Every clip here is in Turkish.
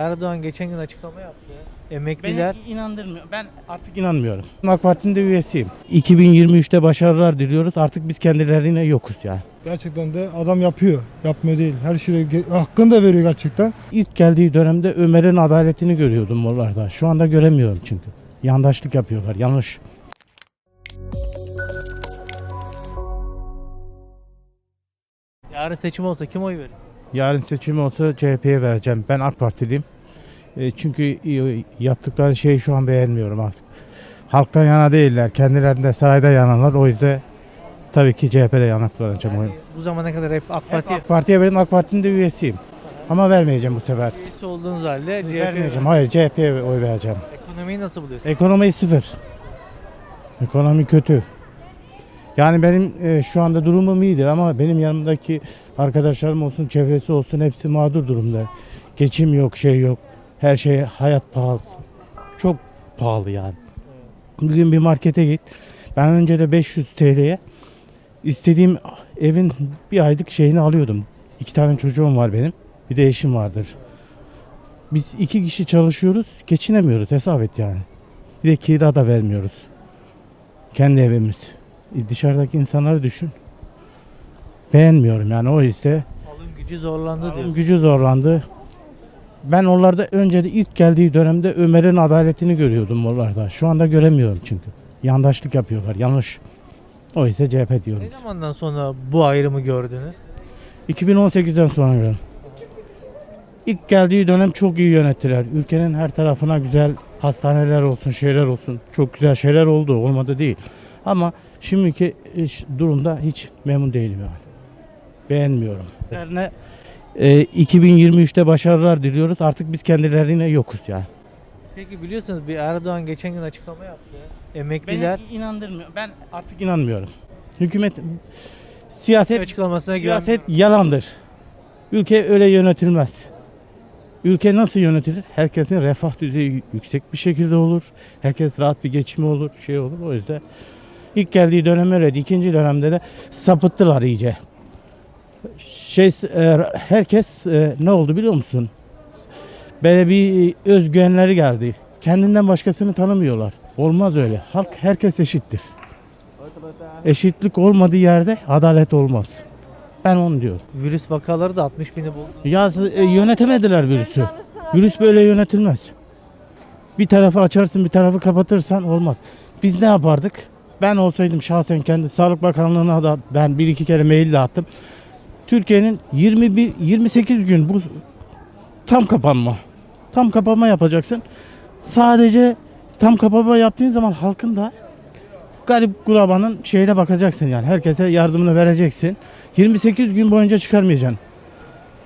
Erdoğan geçen gün açıklama yaptı. Emekliler Beni inandırmıyor. Ben artık inanmıyorum. AK Parti'nin de üyesiyim. 2023'te başarılar diliyoruz. Artık biz kendilerine yokuz ya. Gerçekten de adam yapıyor. Yapmıyor değil. Her şeye hakkını da veriyor gerçekten. İlk geldiği dönemde Ömer'in adaletini görüyordum oralarda. Şu anda göremiyorum çünkü. Yandaşlık yapıyorlar. Yanlış. yarın seçim olsa kim oy verir? Yarın seçim olsa CHP'ye vereceğim. Ben AK Partiliyim. E, çünkü e, yaptıkları şeyi şu an beğenmiyorum artık. Halktan yana değiller. Kendilerinde sarayda yananlar. O yüzden tabii ki CHP'de yana kullanacağım. Yani bu zamana kadar hep AK Hep Parti AK Parti'ye verin. AK Parti'nin de üyesiyim. Ama vermeyeceğim bu sefer. üyesi olduğunuz halde CHP 'ye Vermeyeceğim. Hayır CHP'ye oy vereceğim. Ekonomiyi nasıl buluyorsun? Ekonomi sıfır. Ekonomi kötü. Yani benim e, şu anda durumum iyidir ama benim yanımdaki arkadaşlarım olsun, çevresi olsun hepsi mağdur durumda. Geçim yok, şey yok. Her şey hayat pahalı. Çok pahalı yani. Bugün bir markete git. Ben önce de 500 TL'ye istediğim evin bir aylık şeyini alıyordum. İki tane çocuğum var benim. Bir de eşim vardır. Biz iki kişi çalışıyoruz, geçinemiyoruz hesap et yani. Bir de kira da vermiyoruz. Kendi evimiz. Dışarıdaki insanları düşün. Beğenmiyorum yani o yüzden Alım gücü zorlandı alım diyor. gücü zorlandı. Ben oralarda önce de ilk geldiği dönemde Ömer'in adaletini görüyordum oralarda. Şu anda göremiyorum çünkü. Yandaşlık yapıyorlar. Yanlış. O yüzden CHP diyorum. Ne zamandan sonra bu ayrımı gördünüz? 2018'den sonra gördüm. İlk geldiği dönem çok iyi yönettiler. Ülkenin her tarafına güzel hastaneler olsun, şeyler olsun. Çok güzel şeyler oldu, olmadı değil. Ama şimdiki iş, durumda hiç memnun değilim yani. Beğenmiyorum. Kendilerine, e, 2023'te başarılar diliyoruz. Artık biz kendilerine yokuz ya. Peki biliyorsunuz bir Erdoğan geçen gün açıklama yaptı. Emekliler Beni inandırmıyor. Ben artık inanmıyorum. Hükümet siyaset açıklamasına Siyaset yalandır. Ülke öyle yönetilmez. Ülke nasıl yönetilir? Herkesin refah düzeyi yüksek bir şekilde olur. Herkes rahat bir geçimi olur, şey olur. O yüzden ilk geldiği dönem öyleydi. İkinci dönemde de sapıttılar iyice. Şey, e, herkes e, ne oldu biliyor musun? Böyle bir özgüvenleri geldi. Kendinden başkasını tanımıyorlar. Olmaz öyle. Halk herkes eşittir. Eşitlik olmadığı yerde adalet olmaz. Ben onu diyorum. Virüs vakaları da 60 bini buldu. Ya e, yönetemediler virüsü. Virüs böyle yönetilmez. Bir tarafı açarsın bir tarafı kapatırsan olmaz. Biz ne yapardık? Ben olsaydım şahsen kendi Sağlık Bakanlığı'na da ben bir iki kere mail de attım. Türkiye'nin 21 28 gün bu tam kapanma. Tam kapanma yapacaksın. Sadece tam kapanma yaptığın zaman halkın da garip kurabanın şeyine bakacaksın yani. Herkese yardımını vereceksin. 28 gün boyunca çıkarmayacaksın.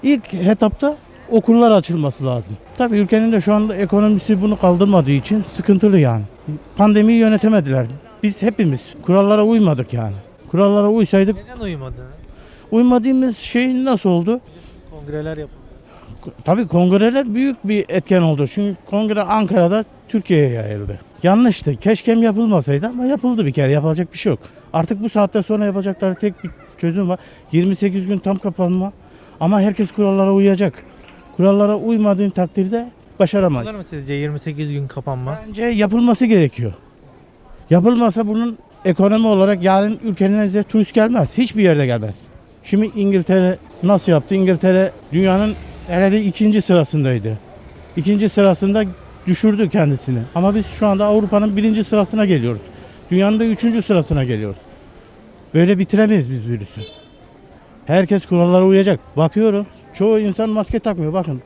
İlk etapta okullar açılması lazım. Tabii ülkenin de şu anda ekonomisi bunu kaldırmadığı için sıkıntılı yani. Pandemiyi yönetemediler. Biz hepimiz kurallara uymadık yani. Kurallara uysaydık, Neden uyumadı? uymadığımız şey nasıl oldu? Kongreler yapıldı. Tabii kongreler büyük bir etken oldu. Çünkü kongre Ankara'da Türkiye'ye yayıldı. Yanlıştı. Keşkem yapılmasaydı ama yapıldı bir kere. Yapacak bir şey yok. Artık bu saatte sonra yapacakları tek bir çözüm var. 28 gün tam kapanma. Ama herkes kurallara uyacak. Kurallara uymadığın takdirde başaramayız. Olur mu sizce 28 gün kapanma? Bence yapılması gerekiyor. Yapılmasa bunun ekonomi olarak yarın ülkenize turist gelmez. Hiçbir yerde gelmez. Şimdi İngiltere nasıl yaptı? İngiltere dünyanın herhalde ikinci sırasındaydı. İkinci sırasında düşürdü kendisini. Ama biz şu anda Avrupa'nın birinci sırasına geliyoruz. Dünyanın da üçüncü sırasına geliyoruz. Böyle bitiremeyiz biz virüsü. Herkes kurallara uyacak. Bakıyorum çoğu insan maske takmıyor. Bakın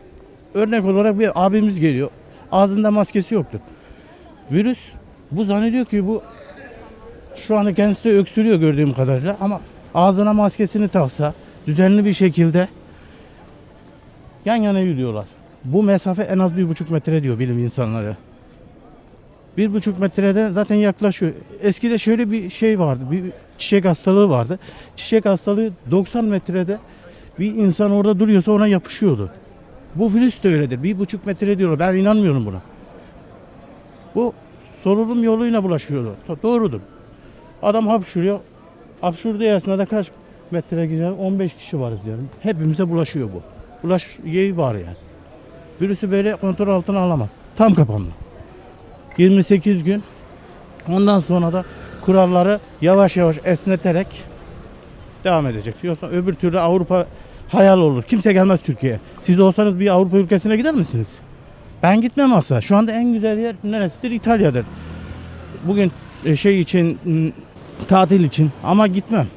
örnek olarak bir abimiz geliyor. Ağzında maskesi yoktu. Virüs bu zannediyor ki bu şu anda kendisi öksürüyor gördüğüm kadarıyla ama ağzına maskesini taksa düzenli bir şekilde yan yana yürüyorlar. Bu mesafe en az bir buçuk metre diyor bilim insanları. Bir buçuk metreden zaten yaklaşıyor. Eskide şöyle bir şey vardı. Bir çiçek hastalığı vardı. Çiçek hastalığı 90 metrede bir insan orada duruyorsa ona yapışıyordu. Bu virüs de öyledir. Bir buçuk metre diyorlar. Ben inanmıyorum buna. Bu solunum yoluyla bulaşıyordu. Do- Doğrudur. Adam hapşuruyor. Hapşurduğu esnada kaç metre gidiyor? 15 kişi varız diyorum. Hepimize bulaşıyor bu. Bulaş yeri var yani. Virüsü böyle kontrol altına alamaz. Tam kapanma. 28 gün. Ondan sonra da kuralları yavaş yavaş esneterek devam edecek. Yoksa öbür türlü Avrupa hayal olur. Kimse gelmez Türkiye'ye. Siz olsanız bir Avrupa ülkesine gider misiniz? Ben gitmem asla. Şu anda en güzel yer neresidir? İtalya'dır. Bugün e, şey için tatil için ama gitmem.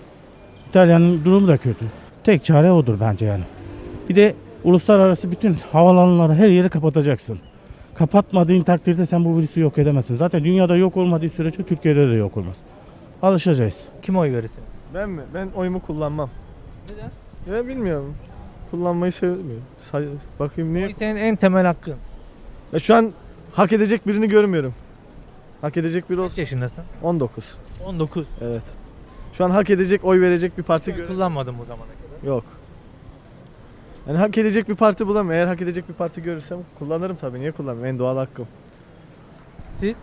İtalya'nın durumu da kötü. Tek çare odur bence yani. Bir de uluslararası bütün havalanları her yeri kapatacaksın. Kapatmadığın takdirde sen bu virüsü yok edemezsin. Zaten dünyada yok olmadığı sürece Türkiye'de de yok olmaz. Alışacağız. Kim oy verirsin? Ben mi? Ben oyumu kullanmam. Neden? Ya bilmiyorum. Kullanmayı sevmiyorum. Say- Bakayım niye? Oy senin en temel hakkın. Ya şu an hak edecek birini görmüyorum. Hak edecek biri Kaç olsun. yaşındasın? 19. 19. Evet. Şu an hak edecek, oy verecek bir parti gör- kullanmadım bu zamana kadar. yok. Yani hak edecek bir parti bulamıyorum. Eğer hak edecek bir parti görürsem kullanırım tabii. Niye kullanmayayım? En doğal hakkım. Siz?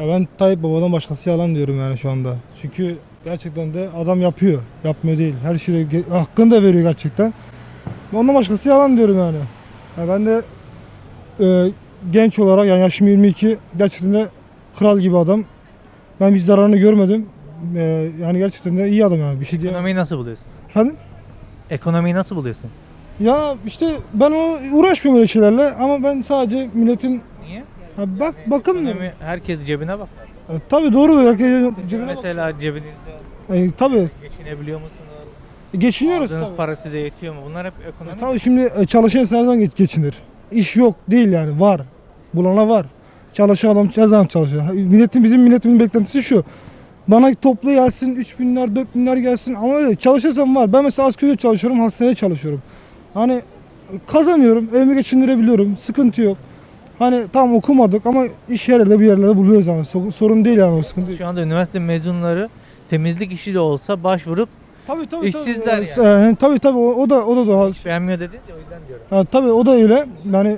Ya ben Tayyip Baba'dan başkası yalan diyorum yani şu anda. Çünkü gerçekten de adam yapıyor. Yapmıyor değil. Her şeyi ge- hakkını da veriyor gerçekten. Ondan başkası yalan diyorum yani. Ya ben de e, genç olarak yani yaşım 22 gerçekten de kral gibi adam. Ben bir zararını görmedim. E, yani gerçekten de iyi adam yani. Bir şey diye. Ekonomiyi nasıl buluyorsun? Efendim? Ekonomiyi nasıl buluyorsun? Ya işte ben o uğraşmıyorum öyle şeylerle ama ben sadece milletin Niye? Ha bak bakın Ekonomi, herkes cebine bak. E, tabii doğru herkes cebine bak. Mesela cebinizde E, tabii geçinebiliyor musunuz? geçiniyoruz Aldığınız tabii. parası da yetiyor mu? Bunlar hep E, ekonomi. tabii şimdi e, çalışan insan her zaman geç- geçinir. İş yok değil yani var. Bulana var. Çalışan adam her zaman çalışıyor. Milletin bizim milletimizin beklentisi şu. Bana toplu gelsin 3 binler 4 binler gelsin ama öyle çalışırsam var. Ben mesela asgari çalışıyorum hastanede çalışıyorum. Hani kazanıyorum evimi geçindirebiliyorum sıkıntı yok. Hani tam okumadık ama iş yerlerde bir yerlerde buluyoruz yani So- sorun değil yani o sıkıntı. Şu anda üniversite mezunları temizlik işi de olsa başvurup Tabii tabii. İşsizler tabii. yani. E, tabii tabii o, o da o da doğal. beğenmiyor dedin de o yüzden diyorum. Ha, tabii o da öyle. Yani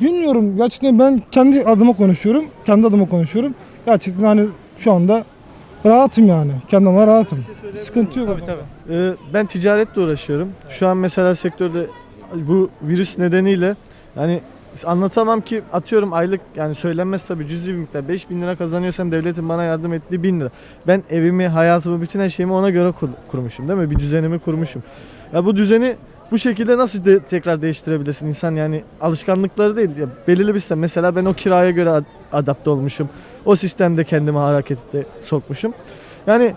bilmiyorum gerçekten ben kendi adıma konuşuyorum. Kendi adıma konuşuyorum. Gerçekten hani şu anda rahatım yani. Kendime rahatım. Sıkıntı yok. Tabii tabii. Ee, ben ticaretle uğraşıyorum. Şu an mesela sektörde bu virüs nedeniyle yani anlatamam ki atıyorum aylık yani söylenmez tabii cüzi bir miktar 5000 lira kazanıyorsam devletin bana yardım ettiği 1000 lira. Ben evimi, hayatımı, bütün her şeyimi ona göre kur- kurmuşum değil mi? Bir düzenimi kurmuşum. Ya bu düzeni bu şekilde nasıl de- tekrar değiştirebilirsin insan yani alışkanlıkları değil. Ya belirli bir sistem. Mesela ben o kiraya göre ad- adapte olmuşum. O sistemde kendimi harekete sokmuşum. Yani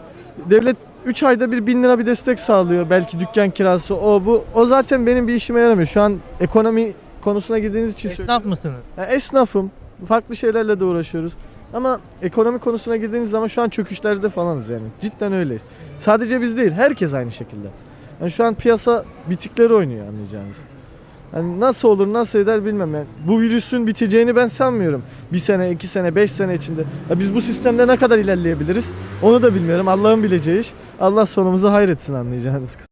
devlet 3 ayda bir 1000 lira bir destek sağlıyor. Belki dükkan kirası o bu. O zaten benim bir işime yaramıyor. Şu an ekonomi konusuna girdiğiniz için söylüyorum. Esnaf mısınız? Ya esnafım. Farklı şeylerle de uğraşıyoruz. Ama ekonomi konusuna girdiğiniz zaman şu an çöküşlerde falanız yani. Cidden öyleyiz. Sadece biz değil, herkes aynı şekilde. Yani şu an piyasa bitikleri oynuyor anlayacağınız. Yani nasıl olur, nasıl eder bilmem yani. Bu virüsün biteceğini ben sanmıyorum. Bir sene, iki sene, beş sene içinde. Ya biz bu sistemde ne kadar ilerleyebiliriz? Onu da bilmiyorum. Allah'ın bileceği iş. Allah sonumuzu hayretsin anlayacağınız.